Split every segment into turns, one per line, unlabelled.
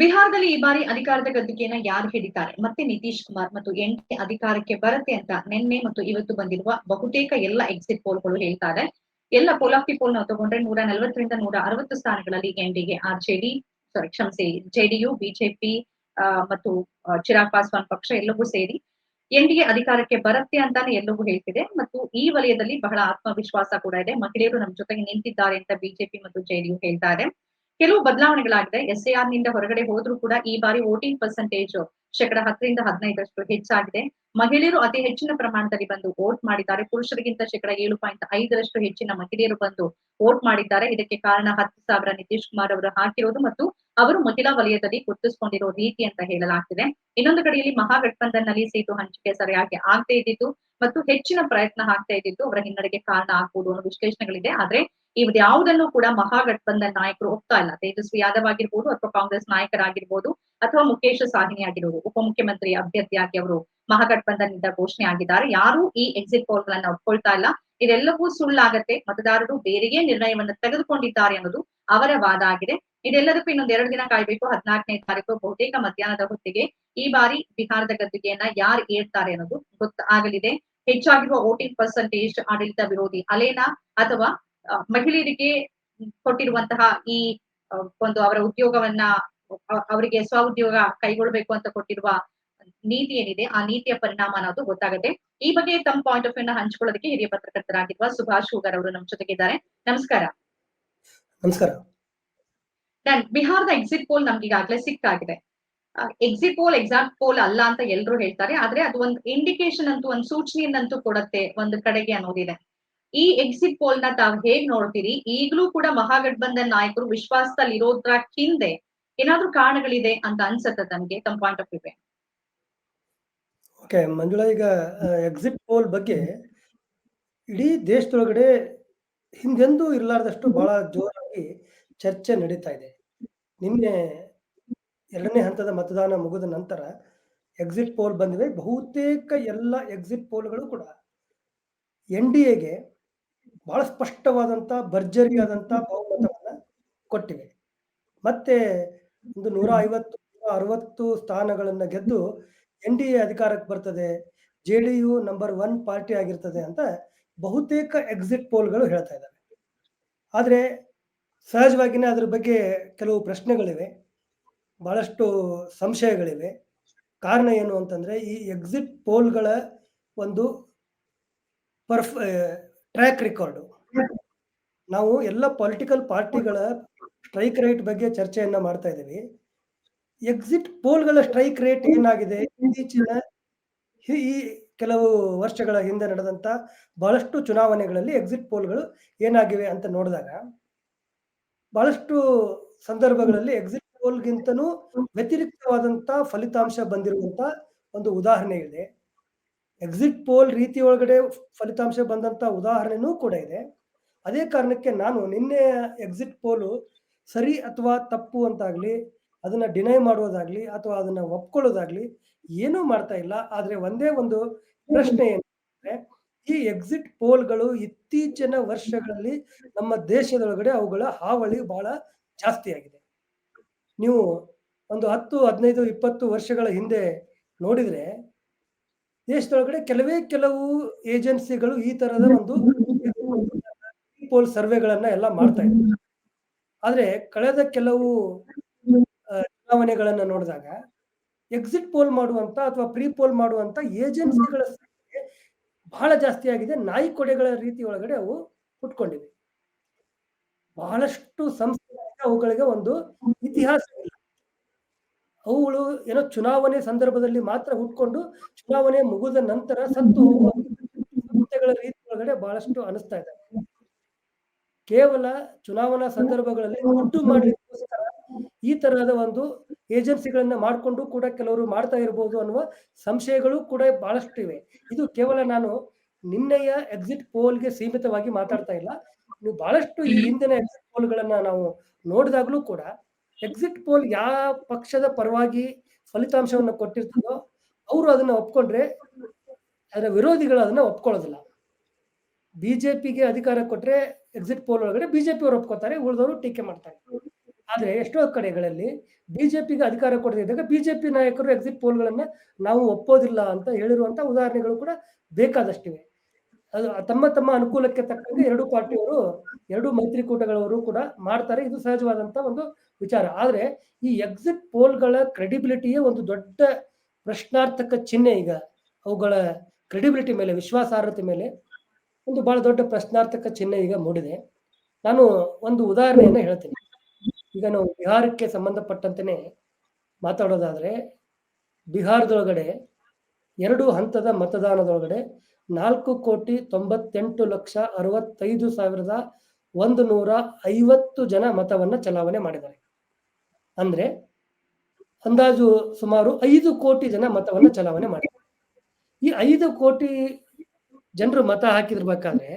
ಬಿಹಾರದಲ್ಲಿ ಈ ಬಾರಿ ಅಧಿಕಾರದ ಗದ್ದುಗೆಯನ್ನ ಯಾರು ಹಿಡಿತಾರೆ? ಮತ್ತೆ ನಿತೀಶ್ ಕುಮಾರ್ ಮತ್ತು ಎನ್ಡಿ ಅಧಿಕಾರಕ್ಕೆ ಬರುತ್ತೆ ಅಂತ ನಿನ್ನೆ ಮತ್ತು ಇವತ್ತು ಬಂದಿರುವ ಬಹುತೇಕ ಎಲ್ಲ ಎಕ್ಸಿಟ್ ಪೋಲ್ಗಳು ಹೇಳ್ತಾರೆ ಎಲ್ಲ ಪೋಲ್ ಆಫ್ ದಿ ಪೋಲ್ ನಾವು ತಗೊಂಡ್ರೆ ನೂರ ನಲವತ್ತರಿಂದ ನೂರ ಅರವತ್ತು ಸ್ಥಾನಗಳಲ್ಲಿ ಎನ್ಡಿಗೆ ಆರ್ಜೆಡಿ ಸಾರಿ ಕ್ಷಮಿಸಿ ಜೆಡಿಯು ಬಿಜೆಪಿ ಮತ್ತು ಚಿರಾಗ್ ಪಾಸ್ವಾನ್ ಪಕ್ಷ ಎಲ್ಲವೂ ಸೇರಿ ಎನ್ಡಿಎ ಅಧಿಕಾರಕ್ಕೆ ಬರುತ್ತೆ ಅಂತಾನೆ ಎಲ್ಲವೂ ಹೇಳ್ತಿದೆ. ಮತ್ತು ಈ ವಲಯದಲ್ಲಿ ಬಹಳ ಆತ್ಮವಿಶ್ವಾಸ ಕೂಡ ಇದೆ. ಮಹಿಳೆಯರು ನಮ್ಮ ಜೊತೆಗೆ ನಿಂತಿದ್ದಾರೆ ಅಂತ ಬಿಜೆಪಿ ಮತ್ತು ಜೆಡಿಯು ಹೇಳ್ತಾ ಇದೆ. ಕೆಲವು ಬದಲಾವಣೆಗಳಾಗಿದೆ. ಎಸ್ ಎ ಆರ್ನಿಂದ ಹೊರಗಡೆ ಹೋದ್ರೂ ಕೂಡ ಈ ಬಾರಿ ವೋಟಿಂಗ್ ಪರ್ಸೆಂಟೇಜ್ ಶೇಕಡ ಹತ್ತರಿಂದ ಹದಿನೈದರಷ್ಟು ಹೆಚ್ಚಾಗಿದೆ. ಮಹಿಳೆಯರು ಅತಿ ಹೆಚ್ಚಿನ ಪ್ರಮಾಣದಲ್ಲಿ ಬಂದು ವೋಟ್ ಮಾಡಿದ್ದಾರೆ. ಪುರುಷರಿಗಿಂತ ಶೇಕಡ ಏಳು ಪಾಯಿಂಟ್ ಐದರಷ್ಟು ಹೆಚ್ಚಿನ ಮಹಿಳೆಯರು ಬಂದು ವೋಟ್ ಮಾಡಿದ್ದಾರೆ. ಇದಕ್ಕೆ ಕಾರಣ ಹತ್ತು ಸಾವಿರ ನಿತೀಶ್ ಕುಮಾರ್ ಅವರು ಹಾಕಿರೋದು ಮತ್ತು ಅವರು ಮಹಿಳಾ ವಲಯದಲ್ಲಿ ಗುರುತಿಸಿಕೊಂಡಿರೋ ರೀತಿ ಅಂತ ಹೇಳಲಾಗ್ತಿದೆ. ಇನ್ನೊಂದು ಕಡೆಯಲ್ಲಿ ಮಹಾಗಠಬಂಧನ್ನಲ್ಲಿ ಸೀಟು ಹಂಚಿಕೆ ಸರಿಯಾಗಿ ಆಗದೆ ಇದ್ದಿತ್ತು ಮತ್ತು ಹೆಚ್ಚಿನ ಪ್ರಯತ್ನ ಆಗ್ತಾ ಇದ್ದಿತ್ತು. ಅವರ ಹಿನ್ನಡೆಗೆ ಕಾರಣ ಆಗ್ಬೋದು ಅನ್ನೋ ವಿಶ್ಲೇಷಣೆಗಳಿದೆ. ಆದ್ರೆ ಯಾವುದನ್ನು ಕೂಡ ಮಹಾಗಠಬಂಧನ್ ನಾಯಕರು ಒಪ್ತಾ ಇಲ್ಲ. ತೇಜಸ್ವಿ ಯಾದವ್ ಆಗಿರ್ಬೋದು ಅಥವಾ ಕಾಂಗ್ರೆಸ್ ನಾಯಕರಾಗಿರ್ಬೋದು ಅಥವಾ ಮುಖೇಶ್ ಸಾಹಿನಿ ಆಗಿರೋರು, ಉಪಮುಖ್ಯಮಂತ್ರಿ ಅಭ್ಯರ್ಥಿಯಾಗಿ ಅವರು ಮಹಾಗಠಬಂಧನ್ ಇಂದ ಘೋಷಣೆ ಆಗಿದ್ದಾರೆ. ಯಾರು ಈ ಎಕ್ಸಿಟ್ ಪೋಲ್ ಗಳನ್ನ ಒಪ್ಕೊಳ್ತಾ ಇಲ್ಲ. ಇದೆಲ್ಲವೂ ಸುಳ್ಳಾಗತ್ತೆ. ಮತದಾರರು ಬೇರೆಯೇ ನಿರ್ಣಯವನ್ನ ತೆಗೆದುಕೊಂಡಿದ್ದಾರೆ ಅನ್ನೋದು ಅವರ ವಾದ ಆಗಿದೆ. ಇದೆಲ್ಲದಕ್ಕೂ ಇನ್ನೊಂದ್ ಎರಡು ದಿನ ಕಾಯ್ಬೇಕು. ಹದಿನಾಲ್ಕನೇ ತಾರೀಕು ಬಹುತೇಕ ಮಧ್ಯಾಹ್ನದ ಹೊತ್ತಿಗೆ ಈ ಬಾರಿ ಬಿಹಾರದ ಗದ್ದುಗೆಯನ್ನ ಯಾರು ಏರ್ತಾರೆ ಅನ್ನೋದು ಗೊತ್ತಾಗಲಿದೆ. ಹೆಚ್ಚಾಗಿರುವ ವೋಟಿಂಗ್ ಪರ್ಸೆಂಟೇಜ್ ಆಡಳಿತ ವಿರೋಧಿ ಅಲೇನಾ ಅಥವಾ ಮಹಿಳೆಯರಿಗೆ ಕೊಟ್ಟಿರುವಂತಹ ಈ ಒಂದು ಅವರ ಉದ್ಯೋಗವನ್ನ ಅವರಿಗೆ ಸ್ವ ಉದ್ಯೋಗ ಕೈಗೊಳ್ಬೇಕು ಅಂತ ಕೊಟ್ಟಿರುವ ನೀತಿ ಏನಿದೆ ಆ ನೀತಿಯ ಪರಿಣಾಮ ಅನ್ನೋದು ಗೊತ್ತಾಗುತ್ತೆ. ಈ ಬಗ್ಗೆ ತಮ್ಮ ಪಾಯಿಂಟ್ ಆಫ್ ವ್ಯೂ ನ ಹಂಚಿಕೊಳ್ಳೋದಕ್ಕೆ ಹಿರಿಯ ಪತ್ರಕರ್ತರಾಗಿರುವ ಸುಭಾಷ್ ಹೂಗರ್ ಅವರು ನಮ್ಮ ಜೊತೆಗಿದ್ದಾರೆ ನಮಸ್ಕಾರ.
ನಮಸ್ಕಾರ.
ನಾನು ಬಿಹಾರದ ಎಕ್ಸಿಟ್ ಪೋಲ್ ನಮ್ಗೆ ಈಗಾಗಲೇ ಸಿಕ್ಕಾಗಿದೆ. ಎಕ್ಸಿಟ್ ಪೋಲ್ ಎಕ್ಸಾಕ್ಟ್ ಪೋಲ್ ಅಲ್ಲ ಅಂತ ಎಲ್ಲರೂ ಹೇಳ್ತಾರೆ ಆದ್ರೆ ಅದು ಒಂದು ಇಂಡಿಕೇಶನ್ ಅಂತೂ ಒಂದು ಸೂಚನೆಯನ್ನಂತೂ ಕೊಡತ್ತೆ ಒಂದು ಕಡೆಗೆ ಅನ್ನೋದಿದೆ. ಈ ಎಕ್ಸಿಟ್ ಪೋಲ್ನ ತಾವ್ ಹೇಗ್ ನೋಡ್ತೀರಿ? ಈಗಲೂ ಕೂಡ ಮಹಾಗಠಬಂಧನ್ ನಾಯಕರು ವಿಶ್ವಾಸದಲ್ಲಿ ಇರೋದ್ರ ಹಿಂದೆ ಏನಾದ್ರೂ ಕಾರಣಗಳಿದೆ ಅಂತ ಅನ್ಸತ್ತೆ ತಮ್ಗೆ ತಮ್ಮ point of view
okay Manjula, ಈಗ ಎಕ್ಸಿಟ್ ಪೋಲ್ ಬಗ್ಗೆ ಇಡೀ ದೇಶದೊಳಗಡೆ ಹಿಂದೆಂದೂ ಇರಲಾರ್ದಷ್ಟು ಬಹಳ ಜೋರಾಗಿ ಚರ್ಚೆ ನಡೀತಾ ಇದೆ. ನಿನ್ನೆ ಎರಡನೇ ಹಂತದ ಮತದಾನ ಮುಗಿದ ನಂತರ ಎಕ್ಸಿಟ್ ಪೋಲ್ ಬಂದಿವೆ ಬಹುತೇಕ ಎಲ್ಲ ಎಕ್ಸಿಟ್ ಪೋಲ್ಗಳು ಕೂಡ ಎನ್ ಡಿ ಎಗೆ ಬಹಳ ಸ್ಪಷ್ಟವಾದಂಥ ಭರ್ಜರಿಯಾದಂಥ ಬಹುಮತವನ್ನು ಕೊಟ್ಟಿವೆ. ಮತ್ತೆ ಒಂದು ನೂರ ಐವತ್ತು ನೂರ ಅರವತ್ತು ಸ್ಥಾನಗಳನ್ನು ಗೆದ್ದು ಎನ್ ಡಿ ಎ ಅಧಿಕಾರಕ್ಕೆ ಬರ್ತದೆ J D U number one party ಆಗಿರ್ತದೆ ಅಂತ ಬಹುತೇಕ ಎಕ್ಸಿಟ್ ಪೋಲ್ಗಳು ಹೇಳ್ತಾ ಇದ್ದಾವೆ ಆದರೆ ಸಹಜವಾಗಿನೇ ಅದ್ರ ಬಗ್ಗೆ ಕೆಲವು ಪ್ರಶ್ನೆಗಳಿವೆ ಭಾಳಷ್ಟು ಸಂಶಯಗಳಿವೆ. ಕಾರಣ ಏನು ಅಂತಂದರೆ ಈ ಎಕ್ಸಿಟ್ ಪೋಲ್ಗಳ ಒಂದು ಪರ್ಫ್ ಟ್ರ್ಯಾಕ್ ರೆಕಾರ್ಡು ನಾವು ಎಲ್ಲ ಪೊಲಿಟಿಕಲ್ ಪಾರ್ಟಿಗಳ ಸ್ಟ್ರೈಕ್ ರೇಟ್ ಬಗ್ಗೆ ಚರ್ಚೆಯನ್ನ ಮಾಡ್ತಾ ಇದ್ದೀವಿ. ಎಕ್ಸಿಟ್ ಪೋಲ್ಗಳ ಸ್ಟ್ರೈಕ್ ರೇಟ್ ಏನಾಗಿದೆ? ಇತ್ತೀಚಿನ ಈ- ಕೆಲವು ವರ್ಷಗಳ ಹಿಂದೆ ನಡೆದಂತ ಬಹಳಷ್ಟು ಚುನಾವಣೆಗಳಲ್ಲಿ ಎಕ್ಸಿಟ್ ಪೋಲ್ಗಳು ಏನಾಗಿವೆ ಅಂತ ನೋಡಿದಾಗ, ಬಹಳಷ್ಟು ಸಂದರ್ಭಗಳಲ್ಲಿ ಎಕ್ಸಿಟ್ ಪೋಲ್ಗಿಂತನೂ ವ್ಯತಿರಿಕ್ತವಾದಂತ ಫಲಿತಾಂಶ ಬಂದಿರುವಂತ ಒಂದು ಉದಾಹರಣೆ ಇದೆ. ಎಕ್ಸಿಟ್ ಪೋಲ್ ರೀತಿ ಒಳಗಡೆ ಫಲಿತಾಂಶ ಬಂದಂತ ಉದಾಹರಣೆನೂ ಕೂಡ ಇದೆ. ಅದೇ ಕಾರಣಕ್ಕೆ ನಾನು ನಿನ್ನೆ ಎಕ್ಸಿಟ್ ಪೋಲು ಸರಿ ಅಥವಾ ತಪ್ಪು ಅಂತಾಗ್ಲಿ, ಅದನ್ನ ಡಿನೈ ಮಾಡೋದಾಗ್ಲಿ ಅಥವಾ ಅದನ್ನ ಒಪ್ಕೊಳ್ಳೋದಾಗ್ಲಿ ಏನೂ ಮಾಡ್ತಾ ಇಲ್ಲ. ಆದ್ರೆ ಒಂದೇ ಒಂದು ಪ್ರಶ್ನೆ ಏನಂದ್ರೆ, ಈ ಎಕ್ಸಿಟ್ ಪೋಲ್ಗಳು ಇತ್ತೀಚಿನ ವರ್ಷಗಳಲ್ಲಿ ನಮ್ಮ ದೇಶದೊಳಗಡೆ ಅವುಗಳ ಹಾವಳಿ ಬಹಳ ಜಾಸ್ತಿ ಆಗಿದೆ. ನೀವು ಒಂದು ಹತ್ತು, ಹದಿನೈದು, ಇಪ್ಪತ್ತು ವರ್ಷಗಳ ಹಿಂದೆ ನೋಡಿದ್ರೆ ದೇಶದೊಳಗಡೆ ಕೆಲವೇ ಕೆಲವು ಏಜೆನ್ಸಿಗಳು ಈ ತರದ ಒಂದು ಪೋಲ್ ಸರ್ವೆಗಳನ್ನ ಎಲ್ಲ ಮಾಡ್ತಾ ಇದ್ರು ಆದ್ರೆ ಕಳೆದ ಕೆಲವು ಚುನಾವಣೆಗಳನ್ನ ನೋಡಿದಾಗ ಎಕ್ಸಿಟ್ ಪೋಲ್ ಮಾಡುವಂತ ಅಥವಾ ಪ್ರೀ ಪೋಲ್ ಮಾಡುವಂತ ಏಜೆನ್ಸಿಗಳ ಸಂಖ್ಯೆ ಬಹಳ ಜಾಸ್ತಿ ಆಗಿದೆ. ನಾಯಿ ಕೊಡೆಗಳ ರೀತಿ ಒಳಗಡೆ ಅವು ಹುಟ್ಕೊಂಡಿವೆ. ಬಹಳಷ್ಟು ಸಂಸ್ಥೆಗಳಿಗೆ ಅವುಗಳಿಗೆ ಒಂದು ಇತಿಹಾಸ ಇಲ್ಲ. ಅವುಗಳು ಏನೋ ಚುನಾವಣೆ ಸಂದರ್ಭದಲ್ಲಿ ಮಾತ್ರ ಹುಟ್ಕೊಂಡು ಚುನಾವಣೆ ಮುಗಿದ ನಂತರ ಸತ್ತು ಸಂಸ್ಥೆಗಳ ರೀತಿ ಒಳಗಡೆ ಬಹಳಷ್ಟು ಅನಿಸ್ತಾ ಇದೆ. ಕೇವಲ ಚುನಾವಣಾ ಸಂದರ್ಭಗಳಲ್ಲಿ ಉಂಟು ಮಾಡಲಿಕ್ಕೋಸ್ಕರ ಈ ತರಹದ ಒಂದು ಏಜೆನ್ಸಿಗಳನ್ನ ಮಾಡಿಕೊಂಡು ಕೂಡ ಕೆಲವರು ಮಾಡ್ತಾ ಇರಬಹುದು ಅನ್ನುವ ಸಂಶಯಗಳು ಕೂಡ ಬಹಳಷ್ಟು ಇವೆ. ಇದು ಕೇವಲ ನಾನು ನಿನ್ನೆಯ ಎಕ್ಸಿಟ್ ಪೋಲ್ಗೆ ಸೀಮಿತವಾಗಿ ಮಾತಾಡ್ತಾ ಇಲ್ಲ. ನೀವು ಬಹಳಷ್ಟು ಈ ಹಿಂದಿನ ಎಕ್ಸಿಟ್ ಪೋಲ್ಗಳನ್ನ ನಾವು ನೋಡಿದಾಗ್ಲೂ ಕೂಡ ಎಕ್ಸಿಟ್ ಪೋಲ್ ಯಾವ ಪಕ್ಷದ ಪರವಾಗಿ ಫಲಿತಾಂಶವನ್ನು ಕೊಟ್ಟಿರ್ತದೋ ಅವರು ಅದನ್ನ ಒಪ್ಕೊಂಡ್ರೆ ಅದರ ವಿರೋಧಿಗಳು ಅದನ್ನ ಒಪ್ಕೊಳ್ಳೋದಿಲ್ಲ. ಬಿಜೆಪಿಗೆ ಅಧಿಕಾರ ಕೊಟ್ರೆ ಎಕ್ಸಿಟ್ ಪೋಲ್ ಒಳಗಡೆ ಬಿಜೆಪಿ ಅವರು ಒಪ್ಕೋತಾರೆ, ಉಳಿದವರು ಟೀಕೆ ಮಾಡ್ತಾರೆ. ಆದ್ರೆ ಎಷ್ಟೋ ಕಡೆಗಳಲ್ಲಿ ಬಿಜೆಪಿಗೆ ಅಧಿಕಾರ ಕೊಡದಿದ್ದಾಗ ಬಿಜೆಪಿ ನಾಯಕರು ಎಕ್ಸಿಟ್ ಪೋಲ್ಗಳನ್ನ ನಾವು ಒಪ್ಪೋದಿಲ್ಲ ಅಂತ ಹೇಳಿರುವಂತ ಉದಾಹರಣೆಗಳು ಕೂಡ ಬೇಕಾದಷ್ಟಿವೆ. ಅದು ತಮ್ಮ ತಮ್ಮ ಅನುಕೂಲಕ್ಕೆ ತಕ್ಕಂಗೆ ಎರಡು ಪಾರ್ಟಿಯವರು, ಎರಡು ಮೈತ್ರಿಕೂಟಗಳವರು ಕೂಡ ಮಾಡ್ತಾರೆ. ಇದು ಸಹಜವಾದಂತ ಒಂದು ವಿಚಾರ. ಆದ್ರೆ ಈ ಎಕ್ಸಿಟ್ ಪೋಲ್ಗಳ ಕ್ರೆಡಿಬಿಲಿಟಿಯೇ ಒಂದು ದೊಡ್ಡ ಪ್ರಶ್ನಾರ್ಥಕ ಚಿಹ್ನೆ ಈಗ. ಅವುಗಳ ಕ್ರೆಡಿಬಿಲಿಟಿ ಮೇಲೆ, ವಿಶ್ವಾಸಾರ್ಹತೆ ಮೇಲೆ ಒಂದು ಬಹಳ ದೊಡ್ಡ ಪ್ರಶ್ನಾರ್ಥಕ ಚಿಹ್ನೆ ಈಗ ಮೂಡಿದೆ. ನಾನು ಒಂದು ಉದಾಹರಣೆಯನ್ನು ಹೇಳ್ತೀನಿ. ಈಗ ನಾವು ಬಿಹಾರಕ್ಕೆ ಸಂಬಂಧಪಟ್ಟಂತೆ ಮಾತಾಡೋದಾದ್ರೆ, ಬಿಹಾರದೊಳಗಡೆ ಎರಡು ಹಂತದ ಮತದಾನದೊಳಗಡೆ ನಾಲ್ಕು ಕೋಟಿ ತೊಂಬತ್ತೆಂಟು ಲಕ್ಷ ಅರವತ್ತೈದು ಸಾವಿರದ ಒಂದು ನೂರ ಐವತ್ತು ಜನ ಮತವನ್ನ ಚಲಾವಣೆ ಮಾಡಿದ್ದಾರೆ. ಅಂದ್ರೆ ಅಂದಾಜು ಸುಮಾರು ಐದು ಕೋಟಿ ಜನ ಮತವನ್ನ ಚಲಾವಣೆ ಮಾಡಿದ್ದಾರೆ. ಈ ಐದು ಕೋಟಿ ಜನರು ಮತ ಹಾಕಿದಿರ್ಬೇಕಾದ್ರೆ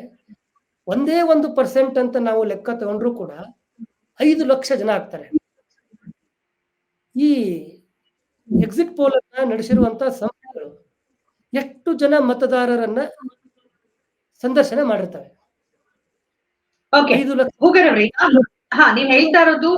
ಒಂದೇ ಒಂದು ಪರ್ಸೆಂಟ್ ಅಂತ ನಾವು ಲೆಕ್ಕ ತಗೊಂಡ್ರು ಕೂಡ ಐದು ಲಕ್ಷ ಜನ ಆಗ್ತಾರೆ. ಈ ಎಕ್ಸಿಟ್ ಪೋಲ್ ಅನ್ನ ನಡೆಸಿರುವಂತ ಸಂಸ್ಥೆಗಳು ಎಷ್ಟು ಜನ ಮತದಾರರನ್ನ ಸಂದರ್ಶನ
ಮಾಡಿರ್ತಾರೆ.
ಐದು ಲಕ್ಷ
ಹಾ ನೀವ್ ಹೇಳ್ತಾ ಇರೋದು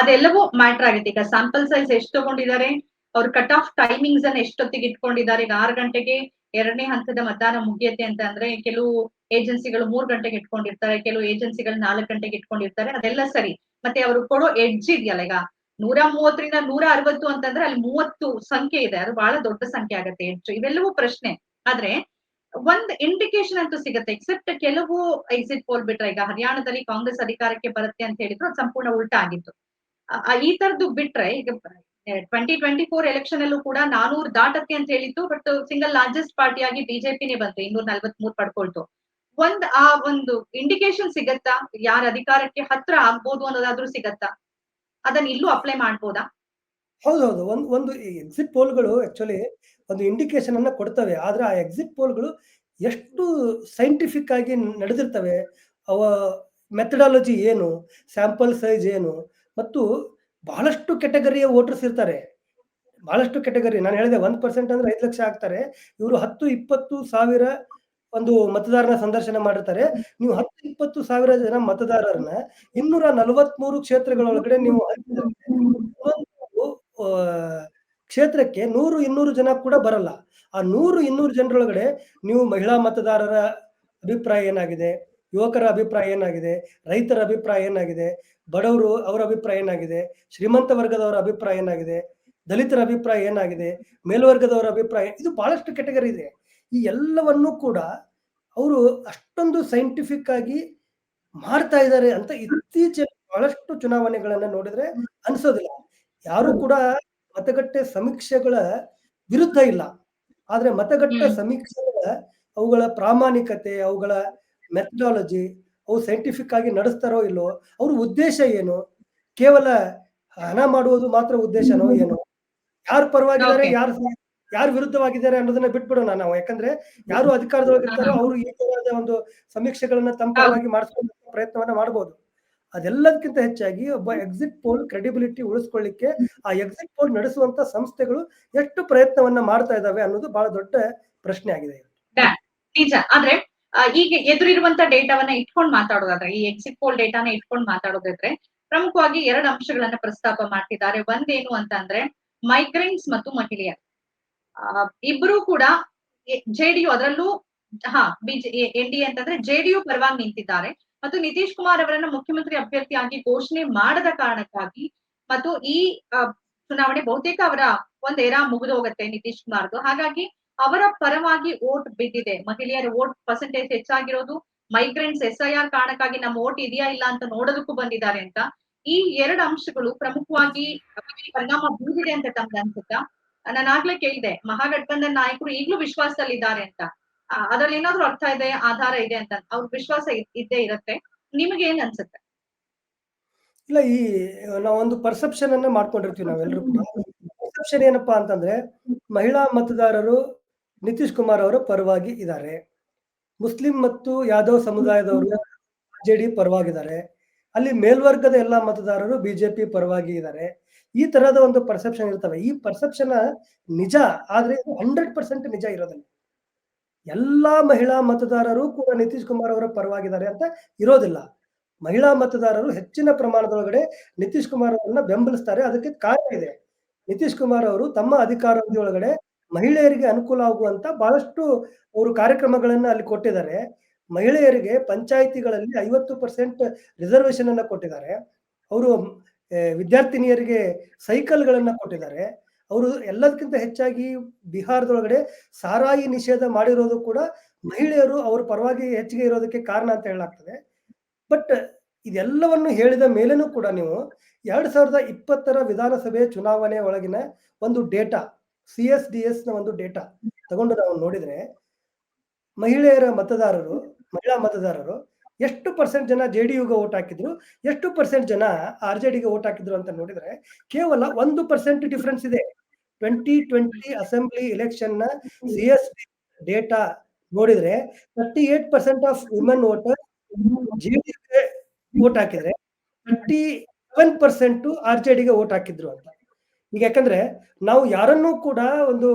ಅದೆಲ್ಲವೂ ಮ್ಯಾಟರ್ ಆಗುತ್ತೆ. ಈಗ ಸ್ಯಾಂಪಲ್ ಸೈಜ್ ಎಷ್ಟು ತಗೊಂಡಿದ್ದಾರೆ ಅವ್ರ ಕಟ್ ಆಫ್ ಟೈಮಿಂಗ್ಸ್ ಅನ್ನ ಎಷ್ಟೊತ್ತಿಗೆ ಇಟ್ಕೊಂಡಿದ್ದಾರೆ ಈಗ ಆರು ಗಂಟೆಗೆ ಎರಡನೇ ಹಂತದ ಮತದಾನ ಮುಗಿಯತ್ತೆ ಅಂತ ಅಂದ್ರೆ ಕೆಲವು ಏಜೆನ್ಸಿಗಳು ಮೂರ್ ಗಂಟೆಗೆ ಇಟ್ಕೊಂಡಿರ್ತಾರೆ ಕೆಲವು ಏಜೆನ್ಸಿಗಳು ನಾಲ್ಕು ಗಂಟೆಗೆ ಇಟ್ಕೊಂಡಿರ್ತಾರೆ ಅದೆಲ್ಲ ಸರಿ. ಮತ್ತೆ ಅವರು ಕೊಡೋ ಎಡ್ಜ್ ಇದೆಯಲ್ಲ ಈಗ ನೂರ ಮೂವತ್ತರಿಂದ ನೂರ ಅರವತ್ತು ಅಂತಂದ್ರೆ ಅಲ್ಲಿ ಮೂವತ್ತು ಸಂಖ್ಯೆ ಇದೆ. ಅದು ಬಹಳ ದೊಡ್ಡ ಸಂಖ್ಯೆ ಆಗತ್ತೆ. ಹೆಚ್ಚು ಇವೆಲ್ಲವೂ ಪ್ರಶ್ನೆ. ಆದ್ರೆ ಒಂದ್ ಇಂಡಿಕೇಶನ್ ಅಂತೂ ಸಿಗತ್ತೆ. ಎಕ್ಸೆಪ್ಟ್ ಕೆಲವು ಎಕ್ಸಿಟ್ ಪೋಲ್ ಬಿಟ್ರೆ ಈಗ ಹರಿಯಾಣದಲ್ಲಿ ಕಾಂಗ್ರೆಸ್ ಅಧಿಕಾರಕ್ಕೆ ಬರುತ್ತೆ ಅಂತ ಹೇಳಿದ್ರು ಅದು ಸಂಪೂರ್ಣ ಉಲ್ಟಾ ಆಗಿತ್ತು. ಈ ತರದ್ದು ಬಿಟ್ರೆ ಈಗ ಟ್ವೆಂಟಿ ಟ್ವೆಂಟಿ ಫೋರ್ ಎಲೆಕ್ಷನ್ ಅಲ್ಲೂ ಕೂಡ ನಾನೂರು ದಾಟತ್ತೆ ಅಂತ ಹೇಳಿತ್ತು. ಬಟ್ ಸಿಂಗಲ್ ಲಾರ್ಜೆಸ್ಟ್ ಪಾರ್ಟಿಯಾಗಿ ಬಿಜೆಪಿನೇ ಬಂತು. ಇನ್ನೂರ ನಲ್ವತ್ ಮೂರ್ ಪಡ್ಕೊಳ್ತು. ಒಂದ್ ಆ ಒಂದು ಇಂಡಿಕೇಶನ್ ಸಿಗತ್ತಾ? ಯಾರ ಅಧಿಕಾರಕ್ಕೆ ಹತ್ರ ಆಗ್ಬೋದು ಅನ್ನೋದಾದ್ರೂ ಸಿಗತ್ತಾ? ಅದನ್ನ ಇಲ್ಲೂ ಅಪ್ಲೈ ಮಾಡ್ಬೋದಾ?
ಹೌದೌದು. ಒಂದು ಒಂದು ಎಕ್ಸಿಟ್ ಪೋಲ್ಗಳು ಆಕ್ಚುಲಿ ಒಂದು ಇಂಡಿಕೇಶನ್ ಅನ್ನ ಕೊಡ್ತವೆ. ಆದ್ರೆ ಆ ಎಕ್ಸಿಟ್ ಪೋಲ್ಗಳು ಎಷ್ಟು ಸೈಂಟಿಫಿಕ್ ಆಗಿ ನಡೆದಿರ್ತವೆ, ಅವ ಮೆಥಡಾಲಜಿ ಏನು ಸ್ಯಾಂಪಲ್ ಸೈಜ್ ಏನು, ಮತ್ತು ಬಹಳಷ್ಟು ಕೆಟಗರಿಯ ವೋಟರ್ಸ್ ಇರ್ತಾರೆ. ಬಹಳಷ್ಟು ಕೆಟಗರಿ ನಾನು ಹೇಳಿದೆ ಒಂದ್ ಪರ್ಸೆಂಟ್ ಅಂದ್ರೆ ಐದು ಲಕ್ಷ ಆಗ್ತಾರೆ. ಇವರು ಹತ್ತು, ಇಪ್ಪತ್ತು, ಸಾವಿರ ಒಂದು ಮತದಾರನ ಸಂದರ್ಶನ ಮಾಡಿರ್ತಾರೆ. ನೀವು ಹತ್ತು ಇಪ್ಪತ್ತು ಸಾವಿರ ಜನ ಮತದಾರರನ್ನ ಇನ್ನೂರ ನಲವತ್ಮೂರು ಕ್ಷೇತ್ರಗಳೊಳಗಡೆ ನೀವು ಕ್ಷೇತ್ರಕ್ಕೆ ನೂರು ಇನ್ನೂರು ಜನ ಕೂಡ ಬರಲ್ಲ. ಆ ನೂರು ಇನ್ನೂರು ಜನರೊಳಗಡೆ ನೀವು ಮಹಿಳಾ ಮತದಾರರ ಅಭಿಪ್ರಾಯ ಏನಾಗಿದೆ? ಯುವಕರ ಅಭಿಪ್ರಾಯ ಏನಾಗಿದೆ? ರೈತರ ಅಭಿಪ್ರಾಯ ಏನಾಗಿದೆ? ಬಡವರು ಅವರ ಅಭಿಪ್ರಾಯ ಏನಾಗಿದೆ? ಶ್ರೀಮಂತ ವರ್ಗದವರ ಅಭಿಪ್ರಾಯ ಏನಾಗಿದೆ? ದಲಿತರ ಅಭಿಪ್ರಾಯ ಏನಾಗಿದೆ? ಮೇಲ್ವರ್ಗದವರ ಅಭಿಪ್ರಾಯ, ಇದು ಬಹಳಷ್ಟು ಕೆಟಗರಿ ಇದೆ. ಈ ಎಲ್ಲವನ್ನೂ ಕೂಡ ಅವರು ಅಷ್ಟೊಂದು ಸೈಂಟಿಫಿಕ್ ಆಗಿ ಮಾಡ್ತಾ ಇದ್ದಾರೆ ಅಂತ ಇತ್ತೀಚೆಗೆ ಬಹಳಷ್ಟು ಚುನಾವಣೆಗಳನ್ನ ನೋಡಿದ್ರೆ ಅನ್ಸೋದಿಲ್ಲ. ಯಾರು ಕೂಡ ಮತಗಟ್ಟೆ ಸಮೀಕ್ಷೆಗಳ ವಿರುದ್ಧ ಇಲ್ಲ. ಆದ್ರೆ ಮತಗಟ್ಟೆ ಸಮೀಕ್ಷೆಗಳ ಅವುಗಳ ಪ್ರಾಮಾಣಿಕತೆ ಅವುಗಳ ಮೆಥಡಾಲಜಿ ಅವು ಸೈಂಟಿಫಿಕ್ ಆಗಿ ನಡೆಸ್ತಾರೋ ಇಲ್ಲೋ ಅವ್ರ ಉದ್ದೇಶ ಏನು? ಕೇವಲ ಹಣ ಮಾಡುವುದು ಮಾತ್ರ ಉದ್ದೇಶನೋ ಏನೋ? ಯಾರು ಪರವಾಗಿದ್ದಾರೆ ಯಾರು ಯಾರು ವಿರುದ್ಧವಾಗಿದ್ದಾರೆ ಅನ್ನೋದನ್ನ ಬಿಟ್ಬಿಡೋಣ ನಾವು. ಯಾಕಂದ್ರೆ ಯಾರು ಅಧಿಕಾರದೊಳಗಿರ್ತಾರೋ ಅವರು ಈ ತರಹದ ಒಂದು ಸಮೀಕ್ಷೆಗಳನ್ನ ತಂಪಾಗಿ ಪರವಾಗಿ ಮಾಡಿಸ್ಕೊಳ್ಳೋ ಪ್ರಯತ್ನವನ್ನ ಮಾಡಬಹುದು ಅದೆಲ್ಲದಕ್ಕಿಂತ ಹೆಚ್ಚಾಗಿ ಒಬ್ಬ ಎಕ್ಸಿಟ್ ಪೋಲ್ ಕ್ರೆಡಿಬಿಲಿಟಿ ಉಳಿಸ್ಕೊಳ್ಳಿಕ್ಕೆ ಆ ಎಕ್ಸಿಟ್ ಪೋಲ್ ನಡೆಸುವಂತ ಸಂಸ್ಥೆಗಳು ಎಷ್ಟು ಪ್ರಯತ್ನವನ್ನ ಮಾಡ್ತಾ ಇದಾವೆ ಅನ್ನೋದು ಬಹಳ ದೊಡ್ಡ ಪ್ರಶ್ನೆ ಆಗಿದೆ.
ನಿಜ. ಆದ್ರೆ ಈಗ ಎದುರಿರುವಂತ ಡೇಟಾವನ್ನ ಇಟ್ಕೊಂಡು ಮಾತಾಡೋದಾದ್ರೆ ಈ ಎಕ್ಸಿಟ್ ಪೋಲ್ ಡೇಟಾನ ಇಟ್ಕೊಂಡು ಮಾತಾಡೋದಾದ್ರೆ ಪ್ರಮುಖವಾಗಿ ಎರಡು ಅಂಶಗಳನ್ನ ಪ್ರಸ್ತಾಪ ಮಾಡ್ತಿದ್ದಾರೆ. ಒಂದೇನು ಅಂತ ಅಂದ್ರೆ ಮೈಗ್ರೆಂಟ್ಸ್ ಮತ್ತು ಮಹಿಳೆಯರು. ಇಬ್ರು ಕೂಡ ಜೆಡಿಯು ಅದರಲ್ಲೂ, ಹಾ ಬಿಜೆ ಎನ್ ಡಿ ಅಂತಂದ್ರೆ ಜೆಡಿಯು ಪರವಾಗಿ ನಿಂತಿದ್ದಾರೆ. ಮತ್ತು ನಿತೀಶ್ ಕುಮಾರ್ ಅವರನ್ನ ಮುಖ್ಯಮಂತ್ರಿ ಅಭ್ಯರ್ಥಿಯಾಗಿ ಘೋಷಣೆ ಮಾಡದ ಕಾರಣಕ್ಕಾಗಿ ಮತ್ತು ಈ ಚುನಾವಣೆ ಬಹುತೇಕ ಅವರ ಒಂದ್ ಏರಾ ಮುಗಿದು ಹೋಗುತ್ತೆ ನಿತೀಶ್ ಕುಮಾರ್ದು. ಹಾಗಾಗಿ ಅವರ ಪರವಾಗಿ ವೋಟ್ ಬಿದ್ದಿದೆ. ಮಹಿಳೆಯರ ವೋಟ್ ಪರ್ಸೆಂಟೇಜ್ ಹೆಚ್ಚಾಗಿರೋದು ಮೈಗ್ರೆಂಟ್ಸ್ ಎಸ್ ಐ ಆರ್ ಕಾರಣಕ್ಕಾಗಿ ನಮ್ಮ ವೋಟ್ ಇದೆಯಾ ಇಲ್ಲ ಅಂತ ನೋಡೋದಕ್ಕೂ ಬಂದಿದ್ದಾರೆ ಅಂತ. ಈ ಎರಡು ಅಂಶಗಳು ಪ್ರಮುಖವಾಗಿ, ಪರಿಣಾಮ ಬೀರಿದೆ ಅಂತ ತಮ್ಗೆ ಅನ್ಸುತ್ತಾ? ನಾನು ಆಗ್ಲೇ ಕೇಳಿದೆ, ಮಹಾಗಠಬಂಧನ್ ನಾಯಕರು ವಿಶ್ವಾಸದಲ್ಲಿ ಇದ್ದಾರೆ ಅಂತ. ಅದ್ರಲ್ಲಿ ಏನಾದ್ರೂ ಅರ್ಥ ಇದೆ, ಆಧಾರ ಇದೆ ಅಂತ ಅವ್ರ ವಿಶ್ವಾಸ ಇದ್- ಇದ್ದೇ ಇರತ್ತೆ. ನಿಮ್ಗೆ ಏನ್ ಅನ್ಸುತ್ತೆ?
ಇಲ್ಲ, ಈ ನಾವೊಂದು ಪರ್ಸೆಪ್ಷನ್ ಅನ್ನ ಮಾಡ್ಕೊಂಡಿರ್ತೀವಿ ನಾವೆಲ್ಲರೂ ಪರ್ಸೆಪ್ಷನ್ ಏನಪ್ಪಾ ಅಂತಂದ್ರೆ, ಮಹಿಳಾ ಮತದಾರರು ನಿತೀಶ್ ಕುಮಾರ್ ಅವರ ಪರವಾಗಿ ಇದ್ದಾರೆ. ಮುಸ್ಲಿಂ ಮತ್ತು ಯಾದವ್ ಸಮುದಾಯದವರು ಜೆಡಿ ಪರವಾಗಿದ್ದಾರೆ. ಅಲ್ಲಿ ಮೇಲ್ವರ್ಗದ ಎಲ್ಲಾ ಮತದಾರರು ಬಿಜೆಪಿ ಪರವಾಗಿ ಇದ್ದಾರೆ. ಈ ತರಹದ ಒಂದು ಪರ್ಸೆಪ್ಷನ್ ಇರ್ತವೆ. ಈ ಪರ್ಸೆಪ್ಷನ್ ನಿಜ ಆದ್ರೆ ಹಂಡ್ರೆಡ್ ಪರ್ಸೆಂಟ್ ನಿಜ ಇರೋದಿಲ್ಲ. ಎಲ್ಲಾ ಮಹಿಳಾ ಮತದಾರರು ಕೂಡ ನಿತೀಶ್ ಕುಮಾರ್ ಅವರ ಪರವಾಗಿದ್ದಾರೆ ಅಂತ ಇರೋದಿಲ್ಲ. ಮಹಿಳಾ ಮತದಾರರು ಹೆಚ್ಚಿನ ಪ್ರಮಾಣದೊಳಗಡೆ ನಿತೀಶ್ ಕುಮಾರ್ ಅವರನ್ನ ಬೆಂಬಲಿಸ್ತಾರೆ. ಅದಕ್ಕೆ ಕಾರಣ ಇದೆ. ನಿತೀಶ್ ಕುಮಾರ್ ಅವರು ತಮ್ಮ ಅಧಿಕಾರಾವಧಿ ಒಳಗಡೆ ಮಹಿಳೆಯರಿಗೆ ಅನುಕೂಲ ಆಗುವಂತ ಬಹಳಷ್ಟು ಅವರು ಕಾರ್ಯಕ್ರಮಗಳನ್ನ ಅಲ್ಲಿ ಕೊಟ್ಟಿದ್ದಾರೆ. ಮಹಿಳೆಯರಿಗೆ ಪಂಚಾಯಿತಿಗಳಲ್ಲಿ ಐವತ್ತು ಪರ್ಸೆಂಟ್ ರಿಸರ್ವೇಶನ್ ಅನ್ನ ಕೊಟ್ಟಿದ್ದಾರೆ. ಅವರು ವಿದ್ಯಾರ್ಥಿನಿಯರಿಗೆ ಸೈಕಲ್ಗಳನ್ನ ಕೊಟ್ಟಿದ್ದಾರೆ. ಅವರು ಎಲ್ಲದಕ್ಕಿಂತ ಹೆಚ್ಚಾಗಿ ಬಿಹಾರದೊಳಗಡೆ ಸಾರಾಯಿ ನಿಷೇಧ ಮಾಡಿರೋದು ಕೂಡ ಮಹಿಳೆಯರು ಅವ್ರ ಪರವಾಗಿ ಹೆಚ್ಚಿಗೆ ಇರೋದಕ್ಕೆ ಕಾರಣ ಅಂತ ಹೇಳಲಾಗ್ತದೆ. ಬಟ್ ಇದೆಲ್ಲವನ್ನು ಹೇಳಿದ ಮೇಲೇನೂ ಕೂಡ ನೀವು ಎರಡ್ ಸಾವಿರದ ಇಪ್ಪತ್ತರ ವಿಧಾನಸಭೆ ಚುನಾವಣೆ ಒಳಗಿನ ಒಂದು ಡೇಟಾ, ಸಿ ಎಸ್ ಡಿ ಎಸ್ನ ಒಂದು ಡೇಟಾ ತಗೊಂಡು ನಾವು ನೋಡಿದ್ರೆ ಮಹಿಳೆಯರ ಮತದಾರರು, ಮಹಿಳಾ ಮತದಾರರು ಎಷ್ಟು ಪರ್ಸೆಂಟ್ ಜನ ಜೆ ಡಿ ಯುಗೆ ಓಟ್ ಹಾಕಿದ್ರು, ಎಷ್ಟು ಪರ್ಸೆಂಟ್ ಜನ ಆರ್ ಜೆ ಡಿಗೆ ಓಟ್ ಹಾಕಿದ್ರು ಅಂತ ನೋಡಿದ್ರೆ ಕೇವಲ ಒಂದು ಪರ್ಸೆಂಟ್ ಡಿಫ್ರೆನ್ಸ್ ಇದೆ. ಟ್ವೆಂಟಿ ಟ್ವೆಂಟಿ ಅಸೆಂಬ್ಲಿ ಎಲೆಕ್ಷನ್ನ ಸಿ ಎಸ್ ಡೇಟಾ ನೋಡಿದ್ರೆ thirty eight percent of women voter J ಡಿಗೆ ಓಟ್ ಹಾಕಿದ್ರೆ thirty seven percent R J ಡಿಗೆ ಓಟ್ ಹಾಕಿದ್ರು ಅಂತ. ಈಗ ಯಾಕಂದ್ರೆ ನಾವು ಯಾರನ್ನೂ ಕೂಡ ಒಂದು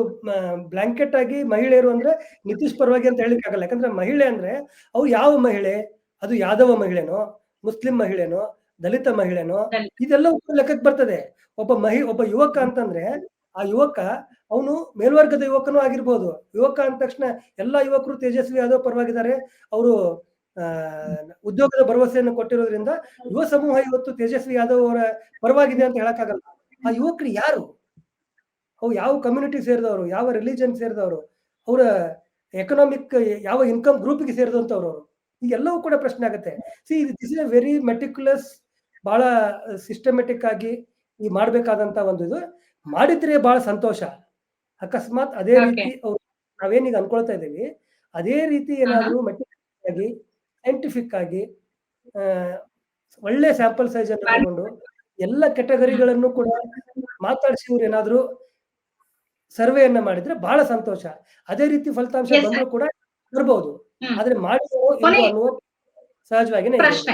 ಬ್ಲಾಂಕೆಟ್ ಆಗಿ ಮಹಿಳೆಯರು ಅಂದ್ರೆ ನಿತೀಶ್ ಪರವಾಗಿ ಅಂತ ಹೇಳಕ್ ಆಗಲ್ಲ ಯಾಕಂದ್ರೆ ಮಹಿಳೆ ಅಂದ್ರೆ ಅವು ಯಾವ ಮಹಿಳೆ? ಅದು ಯಾದವ ಮಹಿಳೆನೋ ಮುಸ್ಲಿಂ ಮಹಿಳೆನೋ ದಲಿತ ಮಹಿಳೆನೋ. ಇದೆಲ್ಲ ಲೆಕ್ಕಕ್ಕೆ ಬರ್ತದೆ. ಒಬ್ಬ ಮಹಿ ಒಬ್ಬ ಯುವಕ ಅಂತಂದ್ರೆ ಆ ಯುವಕ ಅವನು ಮೇಲ್ವರ್ಗದ ಯುವಕನೂ ಆಗಿರ್ಬೋದು. ಯುವಕ ಅಂದ ತಕ್ಷಣ ಎಲ್ಲಾ ಯುವಕರು ತೇಜಸ್ವಿ ಯಾದವ್ ಪರವಾಗಿದ್ದಾರೆ. ಅವರು ಉದ್ಯೋಗದ ಭರವಸೆಯನ್ನು ಕೊಟ್ಟಿರೋದ್ರಿಂದ ಯುವ ಸಮೂಹ ಇವತ್ತು ತೇಜಸ್ವಿ ಯಾದವ್ ಅವರ ಪರವಾಗಿದೆ ಅಂತ ಹೇಳಕ್ಕಾಗಲ್ಲ. ಆ ಯುವಕರು ಯಾರು? ಅವು ಯಾವ ಕಮ್ಯುನಿಟಿ ಸೇರಿದವರು? ಯಾವ ರಿಲಿಜನ್ ಸೇರಿದವರು? ಅವರ ಎಕನಾಮಿಕ್ ಯಾವ ಇನ್ಕಮ್ ಗ್ರೂಪ್ಗೆ ಸೇರಿದಂತವ್ರು ಅವರು. ಈಗೆಲ್ಲವೂ ಕೂಡ ಪ್ರಶ್ನೆ ಆಗುತ್ತೆ. See this is a very meticulous ಬಹಳ ಸಿಸ್ಟಮೆಟಿಕ್ ಆಗಿ ಈ ಮಾಡ್ಬೇಕಾದಂತ ಒಂದು ಇದು. ಮಾಡಿದ್ರೆ ಬಹಳ ಸಂತೋಷ. ಅಕಸ್ಮಾತ್ ಅದೇ ರೀತಿ ಅವ್ರು ನಾವೇನೀಗ ಅನ್ಕೊಳ್ತಾ ಇದ್ದೀವಿ ಅದೇ ರೀತಿ ಏನಾದರೂ ಮೆಟಿಕ್ಯುಲಸ್ ಆಗಿ ಸೈಂಟಿಫಿಕ್ ಆಗಿ ಒಳ್ಳೆ ಸ್ಯಾಂಪಲ್ ಸೈಜ್ ಅನ್ನು ತಗೊಂಡು ಎಲ್ಲ ಕೆಟಗರಿಗಳನ್ನು ಕೂಡ ಮಾತಾಡಿಸಿ ಇವ್ರು ಏನಾದ್ರು ಸರ್ವೆಯನ್ನ ಮಾಡಿದ್ರೆ ಬಹಳ ಸಂತೋಷ. ಅದೇ ರೀತಿ ಫಲಿತಾಂಶ ಬಂದ್ರು ಕೂಡ ಬರ್ಬೋದು. ಆದ್ರೆ ಮಾಡಿರೋ ಸಹಜವಾಗಿನೇ ಇದೆ.
ಪ್ರಶ್ನೆ.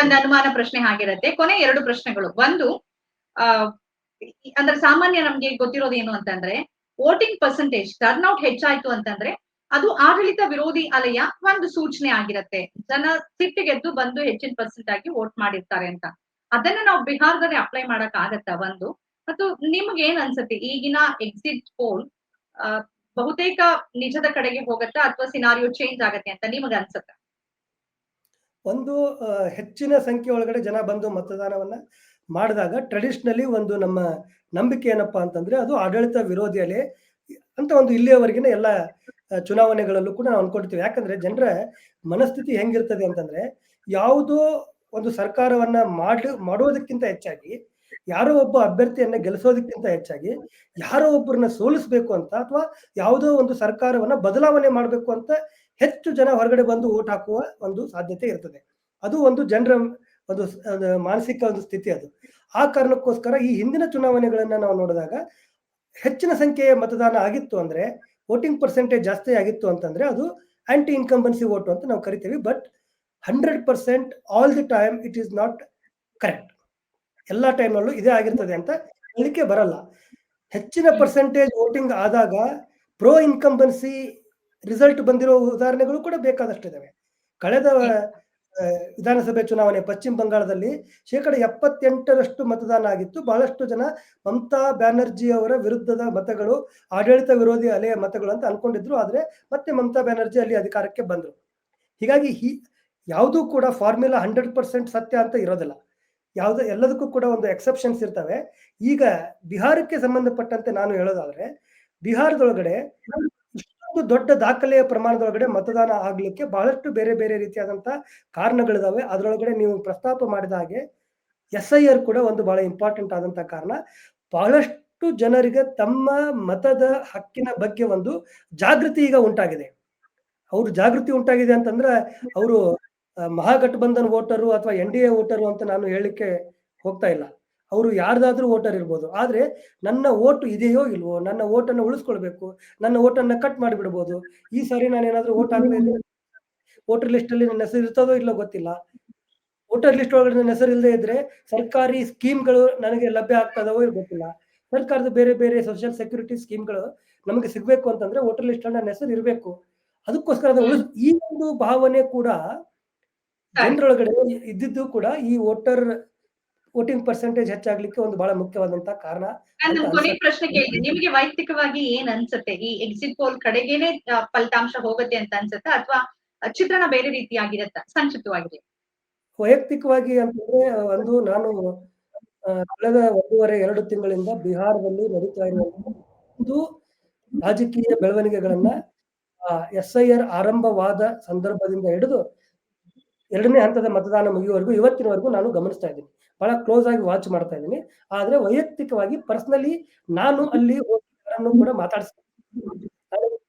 ಒಂದು ಅನುಮಾನ ಪ್ರಶ್ನೆ ಹಾಗಿರತ್ತೆ ಕೊನೆ ಎರಡು ಪ್ರಶ್ನೆಗಳು. ಒಂದು ಅಂದ್ರೆ ಸಾಮಾನ್ಯ ನಮ್ಗೆ ಗೊತ್ತಿರೋದು ಏನು ಅಂತಂದ್ರೆ ವೋಟಿಂಗ್ ಪರ್ಸೆಂಟೇಜ್ ಟರ್ನ್ಔಟ್ ಹೆಚ್ಚಾಯ್ತು ಅಂತಂದ್ರೆ ಅದು ಆಡಳಿತ ವಿರೋಧಿ ಅಲೆಯ ಒಂದು ಸೂಚನೆ ಆಗಿರತ್ತೆ. ಜನ ಸಿಟ್ಟಿಗೆದ್ದು ಬಂದು ಹೆಚ್ಚಿನ ಪರ್ಸೆಂಟ್ ಆಗಿ ವೋಟ್ ಮಾಡಿರ್ತಾರೆ ಅಂತ. ಅದನ್ನ ನಾವು ಬಿಹಾರದಲ್ಲಿ ಅಪ್ಲೈ ಮಾಡಕ್ ಆಗತ್ತಾ ಒಂದು ಮತ್ತು ನಿಮ್ಗೆ ಏನ್ ಅನ್ಸುತ್ತೆ? ಈಗಿನ ಎಕ್ಸಿಟ್ ಪೋಲ್ ಬಹುತೇಕ ನಿಜದ ಕಡೆಗೆ ಹೋಗತ್ತಾ ಅಥವಾ ಸಿನಾರಿಯೋ ಚೇಂಜ್ ಆಗತ್ತೆ ಅಂತ ನಿಮಗೆ ಅನ್ಸುತ್ತ?
ಒಂದು ಹೆಚ್ಚಿನ ಸಂಖ್ಯೆ ಒಳಗಡೆ ಜನ ಬಂದು ಮತದಾನವನ್ನ ಮಾಡಿದಾಗ ಟ್ರೆಡಿಷನಲಿ ಒಂದು ನಮ್ಮ ನಂಬಿಕೆ ಏನಪ್ಪಾ ಅಂತಂದ್ರೆ ಅದು ಆಡಳಿತ ವಿರೋಧಿ ಅಲೆ ಅಂತ ಒಂದು ಇಲ್ಲಿಯವರೆಗಿನ ಎಲ್ಲ ಚುನಾವಣೆಗಳಲ್ಲೂ ಕೂಡ ನಾವು ಅನ್ಕೊಂಡಿರ್ತೀವಿ. ಯಾಕಂದ್ರೆ ಜನರ ಮನಸ್ಥಿತಿ ಹೆಂಗಿರ್ತದೆ ಅಂತಂದ್ರೆ ಯಾವುದೋ ಒಂದು ಸರ್ಕಾರವನ್ನ ಮಾಡ್ಲಿ, ಮಾಡೋದಕ್ಕಿಂತ ಹೆಚ್ಚಾಗಿ ಯಾರೋ ಒಬ್ಬ ಅಭ್ಯರ್ಥಿಯನ್ನ ಗೆಲ್ಲಿಸೋದಕ್ಕಿಂತ ಹೆಚ್ಚಾಗಿ ಯಾರೋ ಒಬ್ಬರನ್ನ ಸೋಲಿಸ್ಬೇಕು ಅಂತ ಅಥವಾ ಯಾವುದೋ ಒಂದು ಸರ್ಕಾರವನ್ನ ಬದಲಾವಣೆ ಮಾಡಬೇಕು ಅಂತ ಹೆಚ್ಚು ಜನ ಹೊರಗಡೆ ಬಂದು ಓಟ್ ಹಾಕುವ ಒಂದು ಸಾಧ್ಯತೆ ಇರ್ತದೆ. ಅದು ಒಂದು ಜನರ ಒಂದು ಮಾನಸಿಕ ಒಂದು ಸ್ಥಿತಿ ಅದು. ಆ ಕಾರಣಕ್ಕೋಸ್ಕರ ಈ ಹಿಂದಿನ ಚುನಾವಣೆಗಳನ್ನ ನಾವು ನೋಡಿದಾಗ ಹೆಚ್ಚಿನ ಸಂಖ್ಯೆಯ ಮತದಾನ ಆಗಿತ್ತು ಅಂದ್ರೆ ವೋಟಿಂಗ್ ಪರ್ಸೆಂಟೇಜ್ ಜಾಸ್ತಿ ಆಗಿತ್ತು ಅಂತಂದ್ರೆ ಅದು ಆಂಟಿ ಇನ್ಕಂಬನ್ಸಿ ವೋಟ್ ಅಂತ ನಾವು ಕರಿತೀವಿ. But hundred percent all the time it is not correct. ಎಲ್ಲಾ ಟೈಮ್ನಲ್ಲೂ ಇದೇ ಆಗಿರ್ತದೆ ಅಂತ ಹೇಳಿಕೆ ಬರಲ್ಲ. ಹೆಚ್ಚಿನ ಪರ್ಸೆಂಟೇಜ್ ವೋಟಿಂಗ್ ಆದಾಗ ಪ್ರೋ ಇನ್ಕಂಬನ್ಸಿ ರಿಸಲ್ಟ್ ಬಂದಿರೋ ಉದಾಹರಣೆಗಳು ಕೂಡ ಬೇಕಾದಷ್ಟಿದ್ದಾವೆ ಕಳೆದ ವಿಧಾನಸಭೆ ಚುನಾವಣೆ ಪಶ್ಚಿಮ ಬಂಗಾಳದಲ್ಲಿ ಶೇಕಡ ಎಪ್ಪತ್ತೆಂಟರಷ್ಟು ಮತದಾನ ಆಗಿತ್ತು. ಬಹಳಷ್ಟು ಜನ ಮಮತಾ ಬ್ಯಾನರ್ಜಿ ಅವರ ವಿರುದ್ಧದ ಮತಗಳು ಆಡಳಿತ ವಿರೋಧಿ ಅಲೆಯ ಮತಗಳು ಅಂತ ಅನ್ಕೊಂಡಿದ್ರು. ಆದ್ರೆ ಮತ್ತೆ ಮಮತಾ ಬ್ಯಾನರ್ಜಿ ಅಲ್ಲಿ ಅಧಿಕಾರಕ್ಕೆ ಬಂದರು. ಹೀಗಾಗಿ ಹಿ ಯಾವುದೂ ಕೂಡ ಫಾರ್ಮುಲಾ ಹಂಡ್ರೆಡ್ ಪರ್ಸೆಂಟ್ ಸತ್ಯ ಅಂತ ಇರೋದಿಲ್ಲ. ಯಾವ್ದು ಎಲ್ಲದಕ್ಕೂ ಕೂಡ ಒಂದು ಎಕ್ಸೆಪ್ಷನ್ಸ್ ಇರ್ತವೆ. ಈಗ ಬಿಹಾರಕ್ಕೆ ಸಂಬಂಧಪಟ್ಟಂತೆ ನಾನು ಹೇಳೋದಾದ್ರೆ, ಬಿಹಾರದೊಳಗಡೆ ಇಷ್ಟೊಂದು ದೊಡ್ಡ ದಾಖಲೆಯ ಪ್ರಮಾಣದೊಳಗಡೆ ಮತದಾನ ಆಗ್ಲಿಕ್ಕೆ ಬಹಳಷ್ಟು ಬೇರೆ ಬೇರೆ ರೀತಿಯಾದಂತ ಕಾರಣಗಳಿದಾವೆ. ಅದರೊಳಗಡೆ ನೀವು ಪ್ರಸ್ತಾಪ ಮಾಡಿದ ಹಾಗೆ ಎಸ್ ಐ ಆರ್ ಕೂಡ ಒಂದು ಬಹಳ ಇಂಪಾರ್ಟೆಂಟ್ ಆದಂತ ಕಾರಣ. ಬಹಳಷ್ಟು ಜನರಿಗೆ ತಮ್ಮ ಮತದ ಹಕ್ಕಿನ ಬಗ್ಗೆ ಒಂದು ಜಾಗೃತಿ ಈಗ ಉಂಟಾಗಿದೆ. ಅವ್ರ ಜಾಗೃತಿ ಉಂಟಾಗಿದೆ ಅಂತಂದ್ರೆ, ಅವರು ಮಹಾಗಠಬಂಧನ್ ವೋಟರು ಅಥವಾ ಎನ್ ಡಿ ಎ ವೋಟರು ಅಂತ ನಾನು ಹೇಳಲಿಕ್ಕೆ ಹೋಗ್ತಾ ಇಲ್ಲ. ಅವರು ಯಾರ್ದಾದ್ರೂ ವೋಟರ್ ಇರ್ಬೋದು. ಆದ್ರೆ ನನ್ನ ಓಟು ಇದೆಯೋ ಇಲ್ವೋ, ನನ್ನ ಓಟನ್ನು ಉಳಿಸ್ಕೊಳ್ಬೇಕು, ನನ್ನ ಓಟನ್ನ ಕಟ್ ಮಾಡಿಬಿಡ್ಬೋದು, ಈ ಸಾರಿ ನಾನು ಏನಾದ್ರೂ ಓಟ್ ಇದ್ರೆ ವೋಟರ್ ಲಿಸ್ಟ್ ಅಲ್ಲಿ ನನ್ನ ಹೆಸರು ಇರ್ತದೋ ಇಲ್ಲೋ ಗೊತ್ತಿಲ್ಲ. ವೋಟರ್ ಲಿಸ್ಟ್ ಒಳಗಡೆ ನನ್ನ ಹೆಸರು ಇಲ್ಲದೆ ಇದ್ರೆ ಸರ್ಕಾರಿ ಸ್ಕೀಮ್ಗಳು ನನಗೆ ಲಭ್ಯ ಆಗ್ತದವೋ ಇಲ್ಲ ಗೊತ್ತಿಲ್ಲ. ಸರ್ಕಾರದ ಬೇರೆ ಬೇರೆ ಸೋಷಿಯಲ್ ಸೆಕ್ಯೂರಿಟಿ ಸ್ಕೀಮ್ಗಳು ನಮಗೆ ಸಿಗ್ಬೇಕು ಅಂತಂದ್ರೆ ವೋಟರ್ ಲಿಸ್ಟ್ ನನ್ನ ಹೆಸರು ಇರಬೇಕು. ಅದಕ್ಕೋಸ್ಕರ ಈ ಒಂದು ಭಾವನೆ ಕೂಡ. ಜನರೊಳಗಡೆ ಇದ್ದಿದ್ದು ಕೂಡ ಈ ವೋಟರ್ ವೋಟಿಂಗ್ ಪರ್ಸೆಂಟೇಜ್ ಹೆಚ್ಚಾಗ್ಲಿಕ್ಕೆ ಒಂದು ಬಹಳ ಮುಖ್ಯವಾದಂತ ಕಾರಣ
ಪ್ರಶ್ನೆ ಕೇಳಿದೆ ನಿಮಗೆ ವೈಯಕ್ತಿಕವಾಗಿ ಏನ್ ಅನ್ಸುತ್ತೆ? ಈ ಎಕ್ಸಿಟ್ ಪೋಲ್ ಕಡೆಗೇನೆ ಫಲಿತಾಂಶ ಹೋಗುತ್ತೆ ಅಂತ ಅನ್ಸುತ್ತಾ? ಅಥವಾ ಚಿತ್ರಣ ಬೇರೆ ರೀತಿಯಾಗಿರತ್ತಾ? ಸಂಕ್ಷಿಪ್ತವಾಗಿದೆ.
ವೈಯಕ್ತಿಕವಾಗಿ ಅಂತಂದ್ರೆ ಒಂದು ನಾನು ಕಳೆದ ಒಂದೂವರೆ ಎರಡು ತಿಂಗಳಿಂದ ಬಿಹಾರದಲ್ಲಿ ನಡೀತಾ ಇರುವಂತಹ ಒಂದು ರಾಜಕೀಯ ಬೆಳವಣಿಗೆಗಳನ್ನ ಎಸ್ ಐ ಆರ್ ಆರಂಭವಾದ ಸಂದರ್ಭದಿಂದ ಹಿಡಿದು ಎರಡನೇ ಹಂತದ ಮತದಾನ ಮುಗಿಯುವವರೆಗೂ, ಇವತ್ತಿನವರೆಗೂ ನಾನು ಗಮನಿಸ್ತಾ ಇದ್ದೀನಿ. ಬಹಳ ಕ್ಲೋಸ್ ಆಗಿ ವಾಚ್ ಮಾಡ್ತಾ ಇದ್ದೀನಿ. ಆದ್ರೆ ವೈಯಕ್ತಿಕವಾಗಿ ಪರ್ಸನಲಿ ನಾನು ಅಲ್ಲಿ ಕೂಡ ಮಾತಾಡ್ಸ್ತೀನಿ.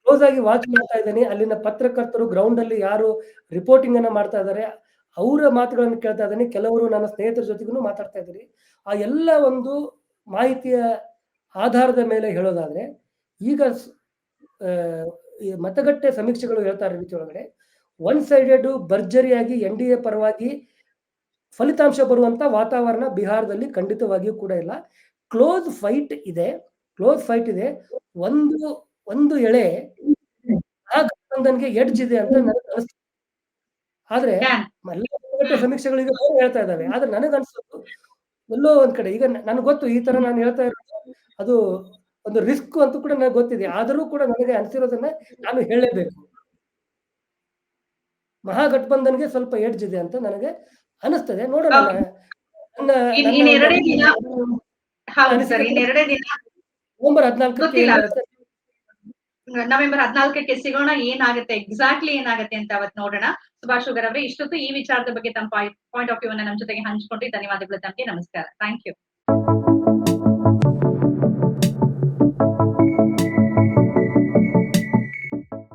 ಕ್ಲೋಸ್ ಆಗಿ ವಾಚ್ ಮಾಡ್ತಾ ಇದ್ದೀನಿ. ಅಲ್ಲಿನ ಪತ್ರಕರ್ತರು ಗ್ರೌಂಡ್ ಅಲ್ಲಿ ಯಾರು ರಿಪೋರ್ಟಿಂಗ್ ಅನ್ನ ಮಾಡ್ತಾ ಇದ್ದಾರೆ, ಅವರ ಮಾತುಗಳನ್ನು ಕೇಳ್ತಾ ಇದ್ದೀನಿ. ಕೆಲವರು ನನ್ನ ಸ್ನೇಹಿತರ ಜೊತೆಗೂ ಮಾತಾಡ್ತಾ ಇದ್ದೀನಿ. ಆ ಎಲ್ಲ ಒಂದು ಮಾಹಿತಿಯ ಆಧಾರದ ಮೇಲೆ ಹೇಳೋದಾದ್ರೆ, ಈಗ ಮತಗಟ್ಟೆ ಸಮೀಕ್ಷೆಗಳು ಹೇಳ್ತಾರೆ ರೀತಿ ಒಳಗಡೆ ಒನ್ ಸೈಡೆಡ್ ಭರ್ಜರಿಯಾಗಿ ಎನ್ ಡಿ ಎ ಪರವಾಗಿ ಫಲಿತಾಂಶ ಬರುವಂತ ವಾತಾವರಣ ಬಿಹಾರದಲ್ಲಿ ಖಂಡಿತವಾಗಿಯೂ ಕೂಡ ಇಲ್ಲ. ಕ್ಲೋಸ್ ಫೈಟ್ ಇದೆ. ಕ್ಲೋಸ್ ಫೈಟ್ ಇದೆ. ಒಂದು ಒಂದು ಎಳೆ ಆ ಗಠಬಂಧನ್ಗೆ ಎಡ್ಜ್ ಇದೆ ಅಂತ ನನಗೆ ಅನಿಸ್ತು ಆದ್ರೆ ಸಮೀಕ್ಷೆಗಳಿಗೆ ಹೇಳ್ತಾ ಇದ್ದಾವೆ. ಆದ್ರೆ ನನಗನ್ಸೋದು ಎಲ್ಲೋ ಒಂದ್ ಕಡೆ ಈಗ ನನಗೆ ಗೊತ್ತು ಈ ತರ ನಾನು ಹೇಳ್ತಾ ಇರೋದು ಅದು ಒಂದು ರಿಸ್ಕ್ ಅಂತ ಕೂಡ ನನಗೆ ಗೊತ್ತಿದೆ. ಆದರೂ ಕೂಡ ನನಗೆ ಅನಿಸಿರೋದನ್ನ ನಾನು ಹೇಳಲೇಬೇಕು. ಮಹಾಗಠಬಂಧನ್ಗೆ ಸ್ವಲ್ಪ ಎಡ್ಜ್ ಇದೆ ಅಂತ ನನಗೆ ಅನಿಸ್ತದೆ. ನೋಡೋಣ ನವೆಂಬರ್ ಹದಿನಾಲ್ಕಕ್ಕೆ.
ನವೆಂಬರ್ ಹದಿನಾಲ್ಕಕ್ಕೆ ಸಿಗೋಣ ಏನಾಗುತ್ತೆ ಎಕ್ಸಾಕ್ಟ್ಲಿ ಏನಾಗುತ್ತೆ ಅಂತ ಅವತ್ ನೋಡೋಣ. ಸುಭಾಷ್ ಶುಗರ್ ಅವರೇ ಇಷ್ಟೊತ್ತು ಈ ವಿಚಾರದ ಬಗ್ಗೆ ತಮ್ಮ ಪಾಯಿಂಟ್ ಆಫ್ ವ್ಯೂ ಅನ್ನ ನಮ್ಮ ಜೊತೆಗೆ ಹಂಚಿಕೊಂಡು ಧನ್ಯವಾದಗಳು ತಮಗೆ. ನಮಸ್ಕಾರ. Thank you